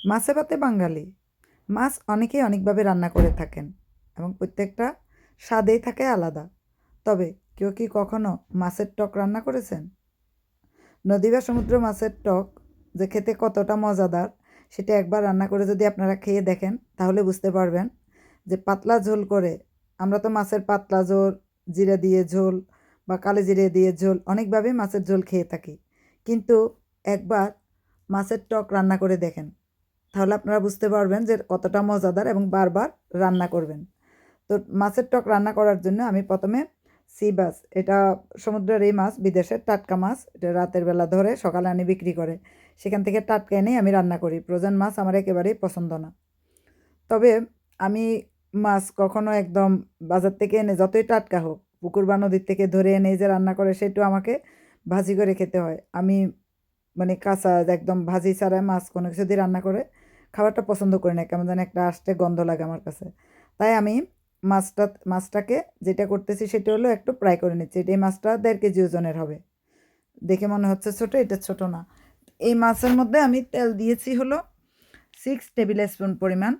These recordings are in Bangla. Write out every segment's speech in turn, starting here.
মাছে ভাতে বাঙালি। মাছ অনেকেই অনেকভাবে রান্না করে থাকেন এবং প্রত্যেকটা স্বাদেই থাকে আলাদা। তবে কেউ কি কখনো মাছের টক রান্না করেছেন? নদী বা সমুদ্র মাছের টক যে খেতে কতটা মজাদার, সেটা একবার রান্না করে যদি আপনারা খেয়ে দেখেন, তাহলে বুঝতে পারবেন যে পাতলা ঝোল করে আমরা তো মাছের পাতলা ঝোল, জিরে দিয়ে ঝোল বা কালো জিরে দিয়ে ঝোল অনেকভাবে মাছের ঝোল খেয়ে থাকি। কিন্তু একবার মাছের টক রান্না করে দেখেন তাহলে আপনারা বুঝতে পারবেন যে কতটা মজাদার এবং বারবার রান্না করবেন। তো মাছের টক রান্না করার জন্য আমি প্রথমে সি বাস এটা সমুদ্রের এই মাছ, বিদেশের টাটকা মাছ, এটা রাতের বেলা ধরে সকালে আনি বিক্রি করে। সেখান থেকে টাটকা এনেই আমি রান্না করি। প্রোজন মাছ আমার একেবারেই পছন্দ না। তবে আমি মাছ কখনো একদম বাজার থেকে এনে যতই টাটকা হোক, পুকুর বা নদীর থেকে ধরে এনে যে রান্না করে, সেটাও আমাকে ভাজি করে খেতে হয়। আমি মানে কাঁচা একদম ভাজি ছাড়া মাছ কোনো কিছু দিয়ে রান্না করে খাবারটা পছন্দ করি না, কেমন যেন একটা আসতে গন্ধ লাগে আমার কাছে। তাই আমি মাছটা, মাছটাকে যেটা করতেছি সেটা হলো একটু ফ্রাই করে নিচ্ছি। এটা এই মাছটা দেড় কেজি ওজনের হবে। দেখে মনে হচ্ছে ছোটো, এটা ছোটো না। এই মাছের মধ্যে আমি তেল দিয়েছি হলো সিক্স টেবিল স্পুন পরিমাণ।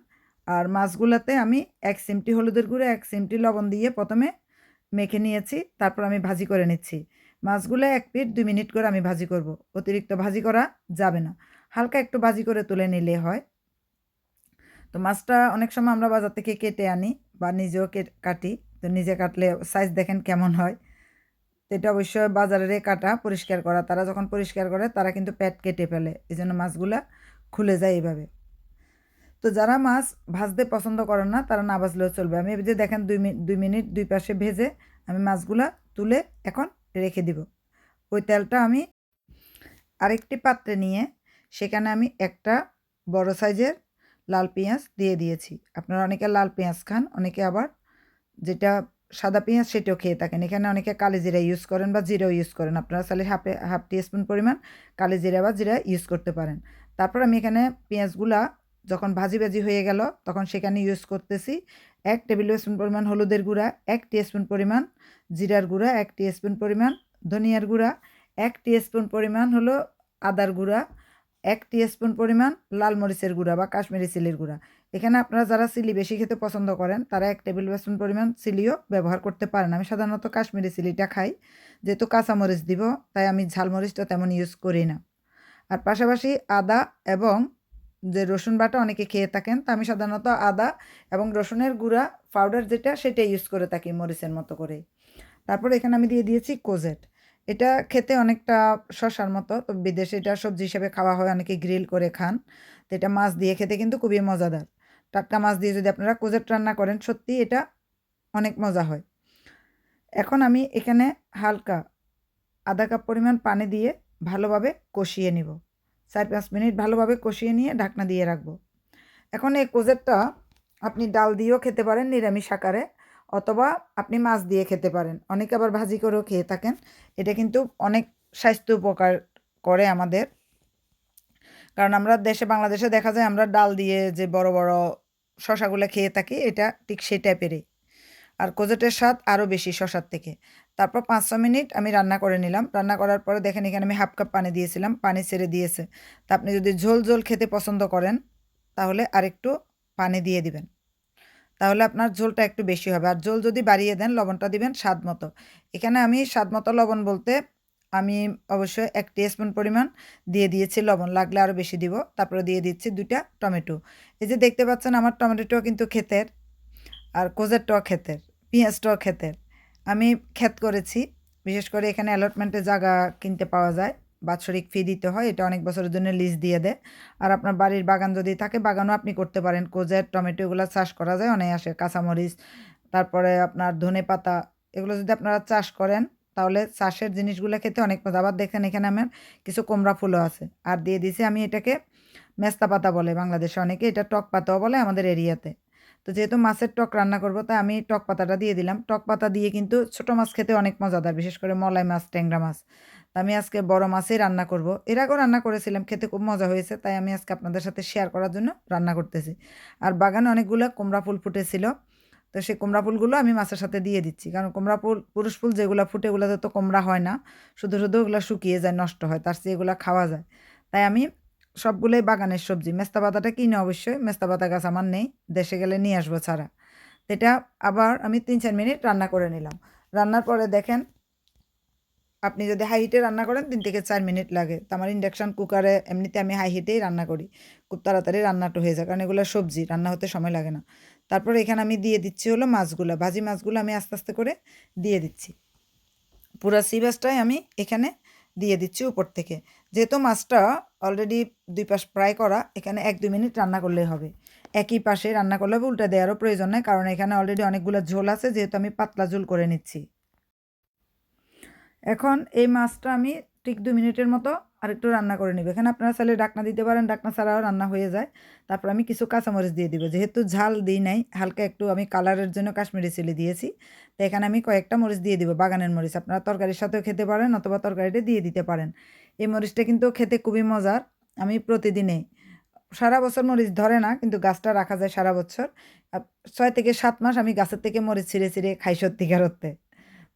আর মাছগুলোতে আমি এক সিমটি হলুদের গুঁড়ো, এক সিমটি লবণ দিয়ে প্রথমে মেখে নিয়েছি, তারপর আমি ভাজি করে নিচ্ছি। মাছগুলো এক পিট দুই মিনিট করে আমি ভাজি করব। অতিরিক্ত ভাজি করা যাবে না। হালকা একটু ভাজি করে তুলে নিলে হয়। তো মাছটা অনেক সময় আমরা বাজার থেকে কেটে আনি বা নিজেও কেটে। তো নিজে কাটলে সাইজ দেখেন কেমন হয়। তো এটা অবশ্যই বাজারের কাটা পরিষ্কার করা। তারা যখন পরিষ্কার করে, তারা কিন্তু প্যাট কেটে ফেলে। এই জন্য মাছগুলা খুলে যায় এইভাবে। তো যারা মাছ ভাজতে পছন্দ করেন না, তারা না ভাজলেও চলবে। আমি যে দেখেন দুই মিনিট দুই মিনিট দুই পাশে ভেজে আমি মাছগুলা তুলে এখন রেখে দিব। ওই তেলটা আমি আরেকটি পাত্রে নিয়ে সেখানে আমি একটা বড় সাইজের লাল পেঁয়াজ দিয়ে দিয়েছি। আপনারা অনেকে লাল পেঁয়াজ খান, অনেকে আবার যেটা সাদা পেঁয়াজ সেটাও খেয়ে থাকেন। এখানে অনেকে কালি জিরা ইউজ করেন বা জিরাও ইউজ করেন। আপনারা চাইলে হাফে হাফ টিস্পুন পরিমাণ কালি জিরা বা জিরা ইউজ করতে পারেন। তারপর আমি এখানে পেঁয়াজগুলা যখন ভাজি ভাজি হয়ে গেল, তখন সেখানে ইউজ করতেছি এক টেবিল স্পুন পরিমাণ হলুদের গুঁড়া, এক টিস্পুন পরিমাণ জিরার গুঁড়া, এক টিস্পুন পরিমাণ ধনিয়ার গুঁড়া, এক টিস্পুন পরিমাণ হলো আদার গুঁড়া এক টিস্পুন পরিমাণ লাল মরিচের গুঁড়া বা কাশ্মীরি চিলির গুঁড়া। এখানে আপনারা যারা চিলি বেশি খেতে পছন্দ করেন, তারা এক টেবিল স্পুন পরিমাণ চিলিও ব্যবহার করতে পারেন। আমি সাধারণত কাশ্মীরি চিলিটা খাই, যেহেতু কাঁচামরিচ দিব, তাই আমি ঝালমরিচটা তেমন ইউজ করি না। আর পাশাপাশি আদা এবং যে রসুন বাটা অনেকে খেয়ে থাকেন, তা আমি সাধারণত আদা এবং রসুনের গুঁড়া পাউডার যেটা সেটা ইউজ করে থাকি মরিচের মতো করে তারপর এখানে আমি দিয়ে দিয়েছি কোজেট এটা খেতে অনেকটা শশার মতো। তো বিদেশে এটা সবজি হিসেবে খাওয়া হয়, অনেকে গ্রিল করে খান। তো এটা মাছ দিয়ে খেতে কিন্তু খুবই মজাদার। টাটকা মাছ দিয়ে যদি আপনারা কোজেট রান্না করেন সত্যি এটা অনেক মজা হয়। এখন আমি এখানে হালকা আধা কাপ পরিমাণ পানি দিয়ে ভালোভাবে কষিয়ে নিব। চার পাঁচ মিনিট ভালোভাবে কষিয়ে নিয়ে ঢাকনা দিয়ে রাখব। এখন এই কোজেটটা আপনি ডাল দিয়েও খেতে পারেন নিরামিষ আকারে। অথবা আপনি মাছ দিয়ে খেতে পারেন। অনেকে আবার ভাজি করেও খেয়ে থাকেন। এটা কিন্তু অনেক স্বাস্থ্য উপকার করে আমাদের। কারণ আমরা দেশে, বাংলাদেশে দেখা যায় আমরা ডাল দিয়ে যে বড় বড় শশাগুলো খেয়ে থাকি, এটা ঠিক সেই টাইপেরই। আর কোজেটের স্বাদ আরও বেশি শশার থেকে। তারপর পাঁচ ছ মিনিট আমি রান্না করে নিলাম। রান্না করার পরে দেখেন এখানে আমি হাফ কাপ পানি দিয়েছিলাম। পানি ছেড়ে দিয়েছে। তা আপনি যদি ঝোল ঝোল খেতে পছন্দ করেন, তাহলে আরেকটু পানি দিয়ে দিবেন। তাহলে আপনার ঝোলটা একটু বেশি হবে। আর ঝোল যদি বাড়িয়ে দেন, লবণটা দিবেন স্বাদ মতো। এখানে আমি স্বাদ মতো লবণ বলতে আমি অবশ্যই এক স্পুন পরিমাণ দিয়ে দিয়েছি লবণ। লাগলে আরও বেশি দিব। তারপরে দিয়ে দিচ্ছি দুইটা টমেটো। এই যে দেখতে পাচ্ছেন আমার টমেটোটাও কিন্তু ক্ষেতের। আর কোজেরটাও ক্ষেতের। পেঁয়াজটাও ক্ষেতের। আমি ক্ষেত করেছি। বিশেষ করে এখানে অ্যালটমেন্টে জায়গা কিনতে পাওয়া যায়। বাৎসরিক ফি দিতে হয়, এটা অনেক বছরের জন্য লিজ দিয়ে দেয়। আর আপনার বাড়ির বাগান যদি থাকে, বাগানও আপনি করতে পারেন। কোজের টমেটো এগুলো চাষ করা যায় অনায়াসে, কাঁচামরিচ, তারপরে আপনার ধনে পাতা, এগুলো যদি আপনারা চাষ করেন, তাহলে চাষের জিনিসগুলো খেতে অনেক মজা। আবার দেখেন এখানে আমার কিছু কুমড়া ফুলও আছে। আর দিয়ে দিছি আমি এটাকে মেস্তা পাতা বলে বাংলাদেশে অনেকে, এটা টক পাতাও বলে আমাদের এরিয়াতে। তো যেহেতু মাছের টক রান্না করব, তাই আমি টক পাতাটা দিয়ে দিলাম। টক পাতা দিয়ে কিন্তু ছোটো মাছ খেতে অনেক মজাদার বিশেষ করে মলাই মাছ, ট্যাংরা মাছ। তা আমি আজকে বড় মাছই রান্না করব। এর আগেও রান্না করেছিলাম, খেতে খুব মজা হয়েছে, তাই আমি আজকে আপনাদের সাথে শেয়ার করার জন্য রান্না করতেছি। আর বাগানে অনেকগুলো কুমড়া ফুল ফুটেছিল, তো সেই কুমড়া ফুলগুলো আমি মাছের সাথে দিয়ে দিচ্ছি। কারণ কুমড়া ফুল, পুরুষ ফুল যেগুলো ফুটে এগুলোতে তো কুমড়া হয় না। শুধু শুধু ওগুলো শুকিয়ে যায়, নষ্ট হয়, তার চেয়ে এগুলো খাওয়া যায়। তাই আমি সবগুলোই বাগানের সবজি। মেস্তা পাতাটা কিনে অবশ্যই, মেস্তা পাতা গাছ আমার নেই, দেশে গেলে নিয়ে আসব ছাড়া। এটা আবার আমি তিন চার মিনিট রান্না করে নিলাম। রান্নার পরে দেখেন, আপনি যদি হাই হিটে রান্না করেন, তিন থেকে চার মিনিট লাগে। তো আমার ইন্ডাকশান কুকারে এমনিতে আমি হাই হিটেই রান্না করি। খুব তাড়াতাড়ি রান্নাটা হয়ে যায় কারণ এগুলো সবজি, রান্না হতে সময় লাগে না। তারপর এখানে আমি দিয়ে দিচ্ছি হলো মাছগুলো। ভাজি মাছগুলো আমি আস্তে আস্তে করে দিয়ে দিচ্ছি। পুরো সি আমি এখানে দিয়ে দিচ্ছি উপর থেকে। যেহেতু মাছটা অলরেডি দুই পাশ ফ্রাই করা, এখানে এক দুই মিনিট রান্না করলে হবে। একই পাশে রান্না করলে হবে, উল্টে দেওয়ারও প্রয়োজন নেই, কারণ এখানে অলরেডি অনেকগুলো ঝোল আছে, যেহেতু আমি পাতলা ঝোল করে নিচ্ছি। এখন এই মাছটা আমি ঠিক দু মিনিটের মতো আরেকটু রান্না করে নেব। এখানে আপনারা চাইলে ডাকনা দিতে পারেন, ডাকনা ছাড়াও রান্না হয়ে যায়। তারপর আমি কিছু কাঁচামরিচ দিয়ে দিব। যেহেতু ঝাল দিই নাই, হালকা একটু আমি কালারের জন্য কাশ্মীরি চিলি দিয়েছি। তো এখানে আমি কয়েকটা মরিচ দিয়ে দিব, বাগানের মরিচ। আপনারা তরকারির সাথেও খেতে পারেন অথবা তরকারিটা দিয়ে দিতে পারেন। এই মরিচটা কিন্তু খেতে খুবই মজার। আমি প্রতিদিনে, সারা বছর মরিচ ধরে না, কিন্তু গাছটা রাখা যায় সারা বছর। ছয় থেকে সাত মাস আমি গাছের থেকে মরিচ ছিঁড়ে ছিঁড়ে খাই সত্যিকার অর্থে।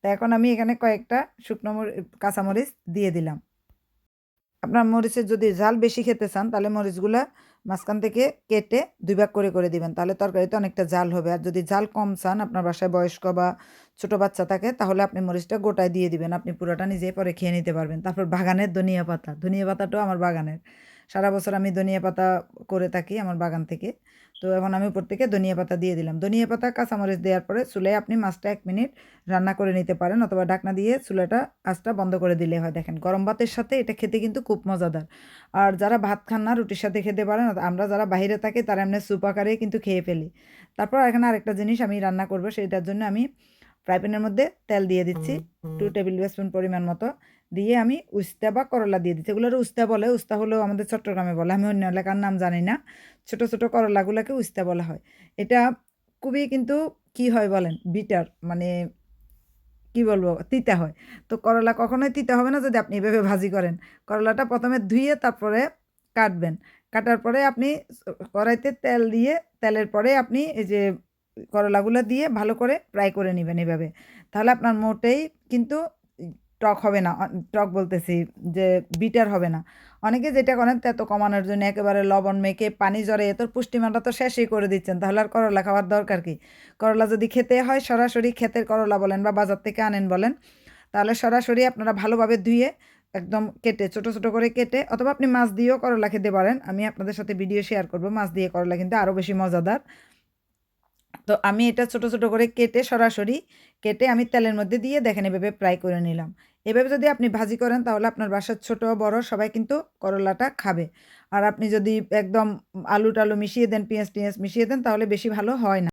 তো এখন আমি এখানে কয়েকটা শুকনো কাঁচামরিচ দিয়ে দিলাম। আপনার মরিচের যদি ঝাল বেশি খেতে চান, তাহলে মরিচগুলো মাঝখান থেকে কেটে দুই ভাগ করে করে দিবেন। তাহলে তরকারিতে অনেকটা জাল হবে। আর যদি জাল কম চান, আপনার বাসায় বয়স্ক বা ছোটো বাচ্চা থাকে, তাহলে আপনি মরিচটা গোটায় দিয়ে দিবেন। আপনি পুরোটা নিজে পরে খেয়ে নিতে পারবেন। তারপর বাগানের ধনিয়া পাতা। ধনিয়া পাতাটাও আমার বাগানের। সারা বছর আমি ধনিয়া পাতা করে থাকি আমার বাগান থেকে। তো এখন আমি উপর থেকে ধনিয়া পাতা দিয়ে দিলাম। ধনিয়া পাতা, কাঁচামরিচ দেওয়ার পরে চুলায় আপনি মাছটা এক মিনিট রান্না করে নিতে পারেন অথবা ঢাকনা দিয়ে চুলাটা, আঁচটা বন্ধ করে দিলে হয়। দেখেন, গরম ভাতের সাথে এটা খেতে কিন্তু খুব মজাদার। আর যারা ভাত খান না, রুটির সাথে খেতে পারেন আমরা যারা বাইরে থাকি তারা এমনি স্যুপ আকারে কিন্তু খেয়ে ফেলি। তারপর এখানে আরেকটা জিনিস আমি রান্না করব সেটার জন্য আমি ফ্রাই প্যানের মধ্যে তেল দিয়ে দিচ্ছি। টু টেবিল স্পুন পরিমাণ মতো। দিয়ে আমি উস্তা বা করলা দিয়ে দিচ্ছি। এগুলোর উস্তা বলে উস্তা হলেও আমাদের চট্টগ্রামে বলে আমি অন্য এলাকার নাম জানি না। ছোট ছোট করলাগুলোকে উস্তা বলা হয়। এটা খুবই কিন্তু কি হয় বলেন? বিটার মানে কি বলব? তিতা হয়। তো করলা কখনোই তিতা হবে না যদি আপনি এভাবে ভাজি করেন। করলাটা প্রথমে ধুয়ে তারপরে কাটবেন। কাটার পরে আপনি কড়াইতে তেল দিয়ে তেলের পরে আপনি এই যে করলাগুলো দিয়ে ভালো করে ফ্রাই করে নেবেন এভাবে। তাহলে আপনার মোটেই কিন্তু টক হবে না। টক বলতেছি যে বিটার হবে না। অনেকে যেটা করেন তেত কমানোর জন্য একেবারে লবণ মেখে পানি জরে তোর পুষ্টিমানটা তো শেষই করে দিচ্ছেন। তাহলে আর করলা খাওয়ার দরকার কি? করলা যদি খেতে হয় সরাসরি ক্ষেতের করলা বলেন বা বাজার থেকে আনেন বলেন, তাহলে সরাসরি আপনারা ভালোভাবে ধুয়ে একদম কেটে, ছোট ছোট করে কেটে অথবা আপনি মাছ দিয়েও করলা খেতে পারেন। আমি আপনাদের সাথে ভিডিও শেয়ার করব। মাছ দিয়ে করলা কিন্তু আরও বেশি মজাদার। তো আমি এটা ছোট ছোট করে কেটে সরাসরি কেটে আমি তেলের মধ্যে দিয়ে দেখেন এভাবে ফ্রাই করে নিলাম। এভাবে যদি আপনি ভাজি করেন তাহলে আপনার বাসার ছোট, বড় সবাই কিন্তু করলাটা খাবে। আর আপনি যদি একদম আলু টালু মিশিয়ে দেন পেঁয়াজ টিয়াজ মিশিয়ে দেন তাহলে বেশি ভালো হয় না।